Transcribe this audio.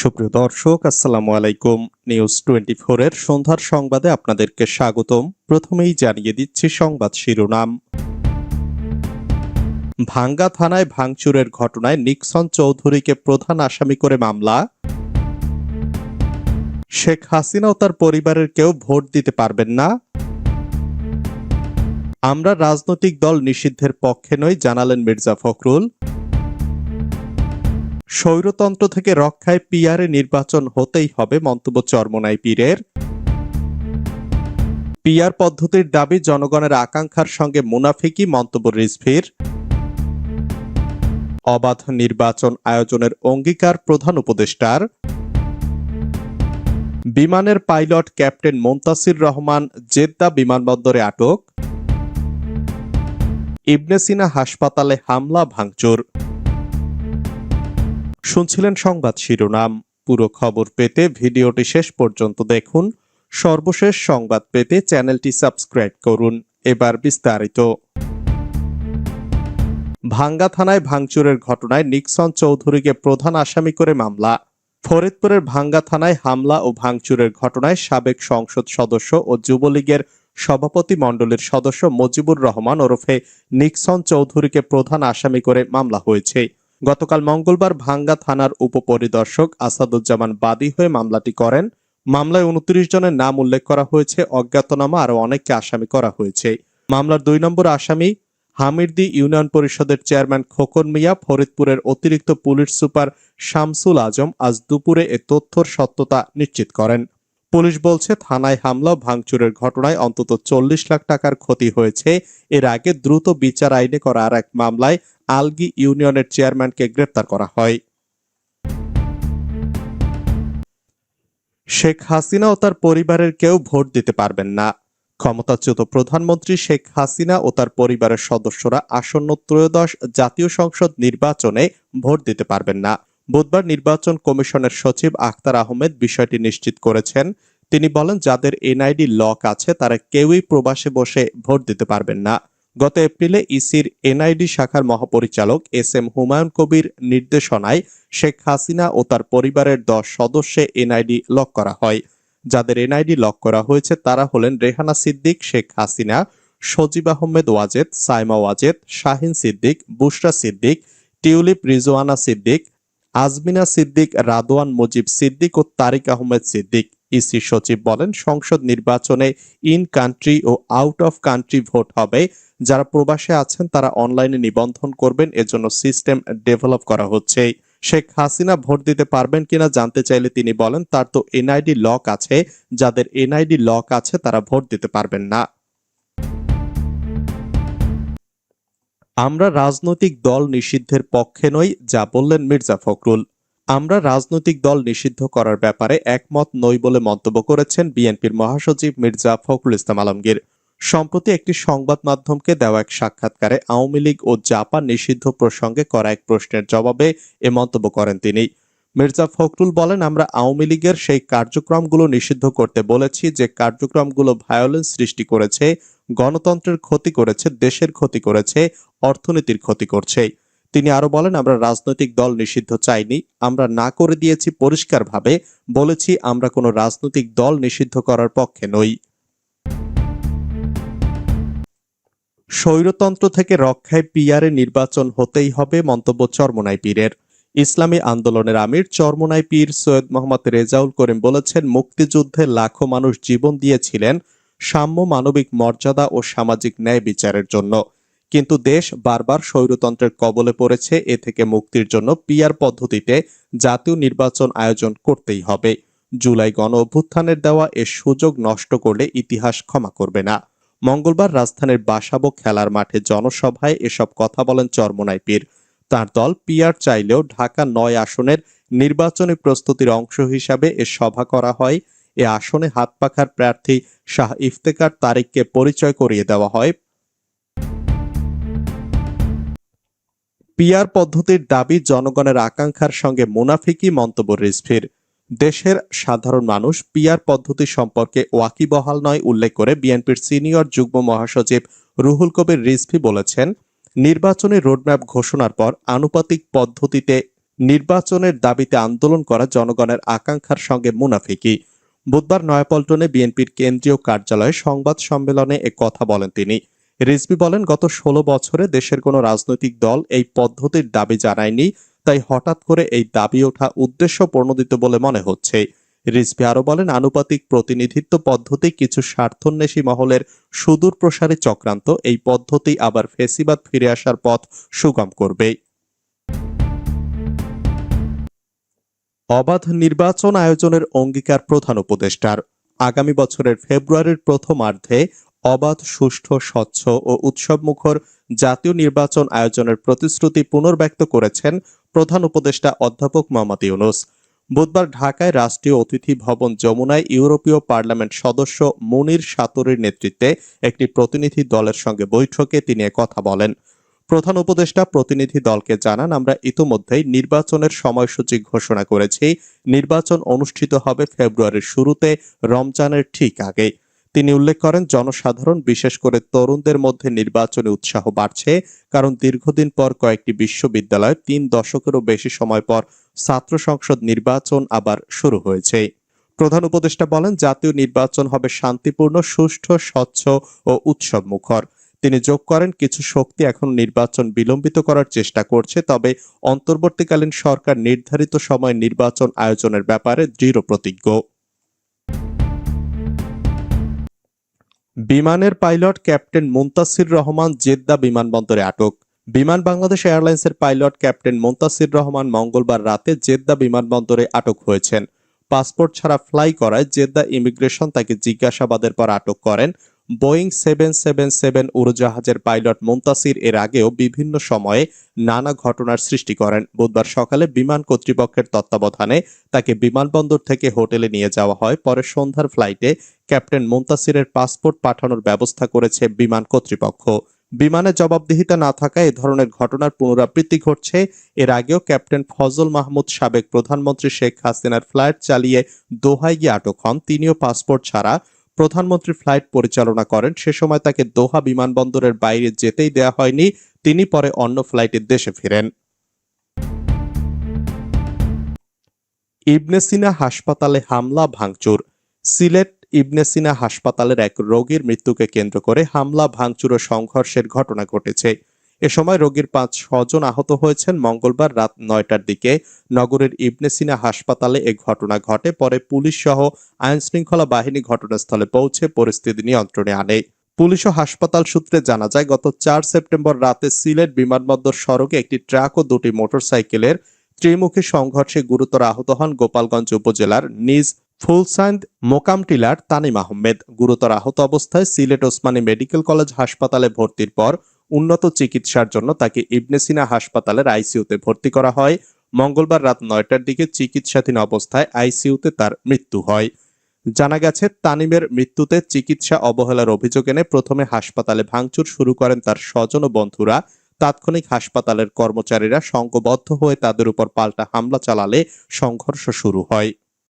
সুপ্রিয় দর্শক, আসসালামু আলাইকুম। নিউজ টোয়েন্টি এর সন্ধ্যার সংবাদে আপনাদেরকে স্বাগতম। প্রথমেই জানিয়ে দিচ্ছি সংবাদ শিরোনাম। ভাঙ্গা থানায় ভাঙচুরের ঘটনায় নিক্সন চৌধুরীকে প্রধান আসামি করে মামলা। শেখ হাসিনা ও তার পরিবারের কেউ ভোট দিতে পারবেন না। আমরা রাজনৈতিক দল নিষিদ্ধের পক্ষে নই, জানালেন মির্জা ফখরুল। স্বৈরতন্ত্র থেকে রক্ষায় পিয়ারে নির্বাচন হতেই হবে মন্তব্য চরমনাই পীরের। পিয়ার পদ্ধতির দাবি জনগণের আকাঙ্ক্ষার সঙ্গে মুনাফিকি মন্তব্য রিজভির। অবাধ নির্বাচন আয়োজনের অঙ্গীকার প্রধান উপদেষ্টার। বিমানের pilot captain Montasir Rahman Jeddah বিমানবন্দরে আটক। ইবনে সিনা হাসপাতালে হামলা ভাঙচুর। শুনছিলেন সংবাদ শিরোনাম। পুরো খবর পেতে ভিডিওটি শেষ পর্যন্ত দেখুন। সর্বশেষ সংবাদ পেতে চ্যানেলটি সাবস্ক্রাইব করুন। এবার বিস্তারিত। ভাঙ্গা থানায় ভাঙচুরের ঘটনায় নিক্সন চৌধুরীকে প্রধান আসামি করে মামলা। ফরিদপুরের ভাঙ্গা থানায় হামলা ও ভাঙচুরের ঘটনায় সাবেক সংসদ সদস্য ও যুবলীগের সভাপতি মণ্ডলীর সদস্য মজিবুর রহমান ওরফে নিক্সন চৌধুরীকে প্রধান আসামি করে মামলা হয়েছে। গতকাল মঙ্গলবার ভাঙ্গা থানার উপপরিদর্শক আসাদুজ্জামান বাদী হয়ে মামলাটি করেন। মামলায় উনত্রিশ জনের নাম উল্লেখ করা হয়েছে, অজ্ঞাতনামা আরও অনেককে আসামি করা হয়েছে। মামলার দুই নম্বর আসামি হামিরদি ইউনিয়ন পরিষদের চেয়ারম্যান খোকন মিয়া, ফরিদপুরের অতিরিক্ত পুলিশ সুপার শামসুল আজম আজ দুপুরে এ তথ্যর সত্যতা নিশ্চিত করেন। পুলিশ বলছে, থানায় হামলা ভাঙচুরের ঘটনায় অন্তত চল্লিশ লাখ টাকার ক্ষতি হয়েছে। এর আগে দ্রুত বিচার আইনে করা আর এক মামলায় আলগি ইউনিয়নের চেয়ারম্যানকে গ্রেপ্তার করা হয়। শেখ হাসিনা ও তার পরিবারের কেউ ভোট দিতে পারবেন না। ক্ষমতাচ্যুত প্রধানমন্ত্রী শেখ হাসিনা ও তার পরিবারের সদস্যরা আসন্ন ত্রয়োদশ জাতীয় সংসদ নির্বাচনে ভোট দিতে পারবেন না। বুধবার নির্বাচন কমিশনের সচিব আখতার আহমেদ বিষয়টি নিশ্চিত করেছেন। তিনি বলেন, যাদের এনআইডি লক আছে, তারা কেউই প্রবাসে বসে ভোট দিতে পারবেন না। গত এপ্রিলে ইসির এনআইডি শাখার মহাপরিচালক এস এম হুমায়ুন কবির নির্দেশনায় শেখ হাসিনা ও তার পরিবারের দশ সদস্যে এনআইডি লক করা হয়। যাদের এনআইডি লক করা হয়েছে, তারা হলেন রেহানা সিদ্দিক, শেখ হাসিনা, সজিব আহমেদ ওয়াজেদ, সাইমা ওয়াজেদ, শাহিন সিদ্দিক, বুশরা সিদ্দিক, টিউলিপ রিজওয়ানা সিদ্দিক আজমিনা সিদ্দিক, রাদওয়ান মুজিব সিদ্দিক ও তারিক আহমেদ সিদ্দিক। ইসি সচিব বলেন, সংসদ নির্বাচনে ইন কান্ট্রি ও আউট অফ কান্ট্রি ভোট হবে। যারা প্রবাসে আছেন, তারা অনলাইনে নিবন্ধন করবেন। এজন্য সিস্টেম ডেভেলপ করা হচ্ছে। শেখ হাসিনা ভোট দিতে পারবেন কিনা জানতে চাইলে তিনি বলেন, তার তো এনআইডি লক আছে। যাদের এনআইডি লক আছে, তারা ভোট দিতে পারবেন না। আমরা রাজনৈতিক দল নিষিদ্ধের পক্ষে নই, যা বললেন মির্জা ফখরুল। আমরা রাজনৈতিক দল নিষিদ্ধ করার ব্যাপারে একমত নই বলে মন্তব্য করেছেন বিএনপির মহাসচিব মির্জা ফখরুল ইসলাম আলমগীর। সম্প্রতি একটি সংবাদ মাধ্যমকে দেওয়া এক সাক্ষাৎকারে আওয়ামী লীগ ও জাপান নিষিদ্ধ প্রসঙ্গে করা এক প্রশ্নের জবাবে এ মন্তব্য করেন তিনি। মির্জা ফখরুল বলেন, আমরা আওয়ামী লীগের সেই কার্যক্রমগুলো নিষিদ্ধ করতে বলেছি, যে কার্যক্রমগুলো ভায়োলেন্স সৃষ্টি করেছে, গণতন্ত্রের ক্ষতি করেছে, দেশের ক্ষতি করেছে, অর্থনীতির ক্ষতি করছে। তিনি আরও বলেন, আমরা রাজনৈতিক দল নিষিদ্ধ চাইনি, আমরা না করে দিয়েছি পরিষ্কারভাবে, বলেছি আমরা কোনো রাজনৈতিক দল নিষিদ্ধ করার পক্ষে নই। স্বৈরতন্ত্র থেকে রক্ষায় পিয়ারে নির্বাচন হতেই হবে, মন্তব্য চরমনাই পীরের। ইসলামী আন্দোলনের আমির চরমনাই পীর সৈয়দ মোহাম্মদ রেজাউল করিম বলেছেন, মুক্তিযুদ্ধে লাখো মানুষ জীবন দিয়েছিলেন সাম্য মানবিক মর্যাদা ও সামাজিক ন্যায় বিচারের জন্য। কিন্তু দেশ বারবার স্বৈরতন্ত্রের কবলে পড়েছে, এ থেকে মুক্তির জন্য পিয়ার পদ্ধতিতে জাতীয় নির্বাচন আয়োজন করতেই হবে। জুলাই গণ অভ্যুত্থানের দেওয়া এ সুযোগ নষ্ট করলে ইতিহাস ক্ষমা করবে না। মঙ্গলবার রাজধানীর বাসাবো খেলার মাঠে জনসভায় এসব কথা বলেন চরমনাই পীর। তার দল পিয়ার চাইলেও ঢাকা নয় আসনের নির্বাচনী প্রস্তুতির অংশ হিসাবে এ সভা করা হয়। এ আসনে হাত পাখার প্রার্থী শাহ ইফতেকার তারিককে পরিচয় করিয়ে দেওয়া হয়। পিয়ার পদ্ধতির দাবি জনগণের আকাঙ্ক্ষার সঙ্গে মুনাফিকি মন্তব্য রিজভির। দেশের সাধারণ মানুষ পিয়ার পদ্ধতি সম্পর্কে ওয়াকিবহাল নয় উল্লেখ করে বিএনপির সিনিয়র যুগ্ম মহাসচিব রুহুল কবির রিজভি বলেছেন নির্বাচনী রোডম্যাপ ঘোষণার পর আনুপাতিক পদ্ধতিতে নির্বাচনের দাবিতে আন্দোলন করা জনগণের আকাঙ্ক্ষার সঙ্গে মুনাফিকি। বুধবার নয়াপল্টনে বিএনপির কেন্দ্রীয় কার্যালয়ে সংবাদ সম্মেলনে এ কথা বলেন তিনি। রিজভি বলেন, গত ষোলো বছরে দেশের কোনো রাজনৈতিক দল এই পদ্ধতির দাবি জানায়নি, তাই হঠাৎ করে এই দাবি ওঠা উদ্দেশ্য প্রণোদিত বলে মনে হচ্ছে। রিজভি আরও বলেন, আনুপাতিক প্রতিনিধিত্ব পদ্ধতি কিছু স্বার্থন্বেষী মহলের সুদূর প্রসারী চক্রান্ত, এই পদ্ধতি আবার ফেসিবাদ ফিরে আসার পথ সুগম করবে অবাধ নির্বাচন আয়োজনের অঙ্গীকার প্রধান উপদেষ্টার। আগামী বছরের ফেব্রুয়ারির প্রথমার্ধে অবাধ, সুষ্ঠু, স্বচ্ছ ও উৎসবমুখর জাতীয় নির্বাচন আয়োজনের প্রতিশ্রুতি পুনর্ব্যক্ত করেছেন প্রধান উপদেষ্টা অধ্যাপক মোহাম্মদ ইউনুস। বুধবার ঢাকায় রাষ্ট্রীয় অতিথি ভবন যমুনায় ইউরোপীয় পার্লামেন্ট সদস্য মুনির সাতরের নেতৃত্বে একটি প্রতিনিধি দলের সঙ্গে বৈঠকে তিনি কথা বলেন। প্রধান উপদেষ্টা প্রতিনিধি দলকে জানান, আমরা ইতোমধ্যেই নির্বাচনের সময়সূচি ঘোষণা করেছি। নির্বাচন অনুষ্ঠিত হবে ফেব্রুয়ারির শুরুতে, রমজানের ঠিক আগে তিনি উল্লেখ করেন, জনসাধারণ, বিশেষ করে তরুণদের মধ্যে নির্বাচনে উৎসাহ বাড়ছে, কারণ দীর্ঘদিন পর কয়েকটি বিশ্ববিদ্যালয় তিন দশকেরও বেশি সময় পর ছাত্র সংসদ নির্বাচন আবার শুরু হয়েছে। প্রধান উপদেষ্টা বলেন, জাতীয় নির্বাচন হবে শান্তিপূর্ণ, সুষ্ঠু, স্বচ্ছ ও উৎসব মুখর তিনি যোগ করেন, কিছু শক্তি এখন নির্বাচন বিলম্বিত করার চেষ্টা করছে, তবে অন্তর্বর্তীকালীন সরকার নির্ধারিত সময় নির্বাচন আয়োজনের ব্যাপারে দৃঢ় প্রতিজ্ঞ। বিমানের pilot captain Muntasir Rahman Jeddah বিমানবন্দরে আটক। বিমান বাংলাদেশ এয়ারলাইন্সের পাইলট ক্যাপ্টেন মুন্তাসির রহমান মঙ্গলবার রাতে জেদ্দা বিমানবন্দরে আটক হয়েছেন। পাসপোর্ট ছাড়া ফ্লাই করায় জেদ্দা ইমিগ্রেশন তাকে জিজ্ঞাসাবাদের পর আটক করেন। বোয়িং সেভেন সেভেন সেভেন উড়োজাহাজের পাইলট মুন্তাসির এর আগেও বিভিন্ন সময়ে নানা ঘটনার সৃষ্টি করেন। বুধবার সকালে বিমান কর্তৃপক্ষের তত্ত্বাবধানে তাকে বিমানবন্দর থেকে হোটেলে নিয়ে যাওয়া হয়। পরে সন্ধ্যার ফ্লাইটে ক্যাপ্টেন মুন্তাসিরের পাসপোর্ট পাঠানোর ব্যবস্থা করেছে বিমান কর্তৃপক্ষ। বিমানে জবাবদিহিতা না থাকায় এ ধরনের ঘটনার পুনরাবৃত্তি ঘটছে। এর আগেও ক্যাপ্টেন ফজল মাহমুদ সাবেক প্রধানমন্ত্রী শেখ হাসিনার ফ্লাইট চালিয়ে দোহায় গিয়ে আটক হন। তিনিও পাসপোর্ট ছাড়া প্রধানমন্ত্রী ফ্লাইট পরিচালনা করেন। সে সময় তাকে দোহা বিমানবন্দরের বাইরে যেতেই দেয়া হয়নি। তিনি পরে অন্য ফ্লাইটে দেশে ফিরেন। ইবনে সিনা হাসপাতালে হামলা, ভাঙচুর। সিলেট ইবনে সিনা হাসপাতালের এক রোগীর মৃত্যুকে কেন্দ্র করে হামলা, ভাঙচুর ও সংঘর্ষের ঘটনা ঘটেছে। এ সময় রোগীর পাঁচ ছজন আহত হয়েছেন। মঙ্গলবার রাত নয়টার দিকে নগরের ইবনে সিনা হাসপাতালে এ ঘটনা ঘটে। পরে পুলিশ সহ আইন শৃঙ্খলা বাহিনী ঘটনাস্থলে পৌঁছে পরিস্থিতি নিয়ন্ত্রণে আনে। পুলিশ ও হাসপাতাল সূত্রে জানা যায়, গত চার সেপ্টেম্বর রাতে সিলেট বিমানবন্দর সড়কে একটি ট্রাক ও দুটি মোটরসাইকেলের ত্রিমুখী সংঘর্ষে গুরুতর আহত হন গোপালগঞ্জ উপজেলার নিজ ফুলসাইন্দ মোকামটিলার তানিম আহমেদ। গুরুতর আহত অবস্থায় সিলেট ওসমানী মেডিকেল কলেজ হাসপাতালে ভর্তির পর উন্নত চিকিৎসার জন্য তাকে ইবনে সিনা হাসপাতালের আইসিইউতে ভর্তি করা হয়। মঙ্গলবার রাত নয়টার দিকে চিকিৎসাধীন অবস্থায় আইসিইউতে তার মৃত্যু হয়। জানা গেছে, তানিমের মৃত্যুতে চিকিৎসা অবহেলার অভিযোগ এনে প্রথমে হাসপাতালে ভাঙচুর শুরু করেন তার স্বজন ও বন্ধুরা। তাৎক্ষণিক হাসপাতালের কর্মচারীরা সংঘবদ্ধ হয়ে তাদের উপর পাল্টা হামলা চালালে সংঘর্ষ শুরু হয়।